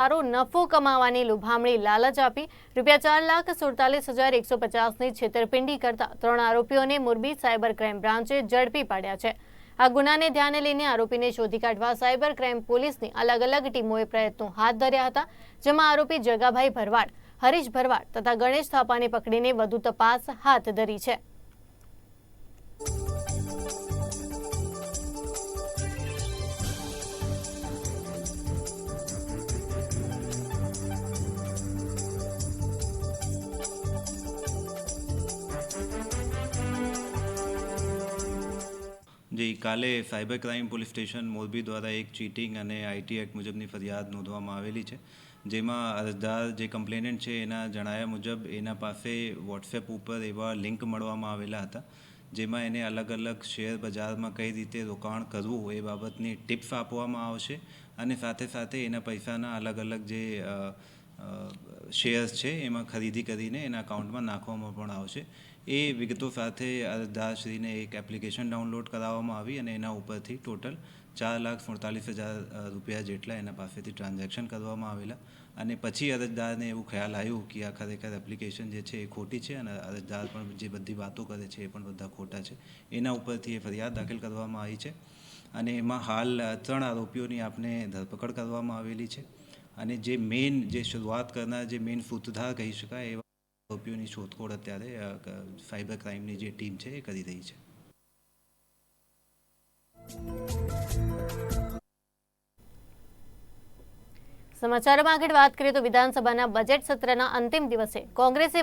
સારો નફો કમાવાની લુભામણી લાલચ આપી. રૂપિયા ચાર લાખ સુડતાલીસ હજાર એકસો પચાસની છેતરપિંડી કરતા ત્રણ આરોપીઓને મોરબી સાયબર ક્રાઇમ બ્રાન્ચે ઝડપી પાડ્યા છે. આ ગુનાને ધ્યાને લઈને આરોપીને શોધી કાઢવા સાયબર ક્રાઇમ પોલીસની અલગ અલગ ટીમોએ પ્રયત્નો હાથ ધર્યા હતા, જેમાં આરોપી જગાભાઈ ભરવાડ, હરીશ ભરવાડ તથા ગણેશ થાપાને પકડીને વધુ તપાસ હાથ ધરી છે. જી કાલે cyber crime police station Morbi દ્વારા એક ચીટિંગ અને આઈટી એક્ટ મુજબની ફરિયાદ નોંધવામાં આવેલી છે. જેમાં અરજદાર જે કમ્પ્લેનન્ટ છે એના જણાવ્યા મુજબ એના પાસે વોટ્સએપ ઉપર એવા લિંક મળવામાં આવેલા હતા, જેમાં એને અલગ અલગ શેર બજારમાં કઈ રીતે રોકાણ કરવું એ બાબતની ટિપ્સ આપવામાં આવશે અને સાથે સાથે એના પૈસાના અલગ અલગ જે શેર્સ છે, એમાં ખરીદી કરીને એના અકાઉન્ટમાં નાખવામાં પણ આવશે. એ વિગતો સાથે અરજદારશ્રીને એક એપ્લિકેશન ડાઉનલોડ કરાવવામાં આવી અને એના ઉપરથી ટોટલ ચાર લાખ સુડતાલીસ હજાર રૂપિયા જેટલા એના પાસેથી ટ્રાન્ઝેક્શન કરવામાં આવેલા. અને પછી અરજદારને એવું ખ્યાલ આવ્યું કે આ ખરેખર એપ્લિકેશન જે છે એ ખોટી છે અને અરજદાર પણ જે બધી વાતો કરે છે એ પણ બધા ખોટા છે. એના ઉપરથી એ ફરિયાદ દાખલ કરવામાં આવી છે. અને એમાં હાલ ત્રણ આરોપીઓની આપને ધરપકડ કરવામાં આવેલી છે. અને જે મેઇન જે શરૂઆત કરનાર જે મેઇન સૂત્રધાર કહી શકાય, એવા આરોપીઓની શોધખોળ અત્યારે સાયબર ક્રાઇમની જે ટીમ છે, એ કરી રહી છે. સમાચારમાં આગળ વાત કરીએ તો વિધાનસભાના બજેટ સત્રના અંતિમ દિવસે કોંગ્રેસે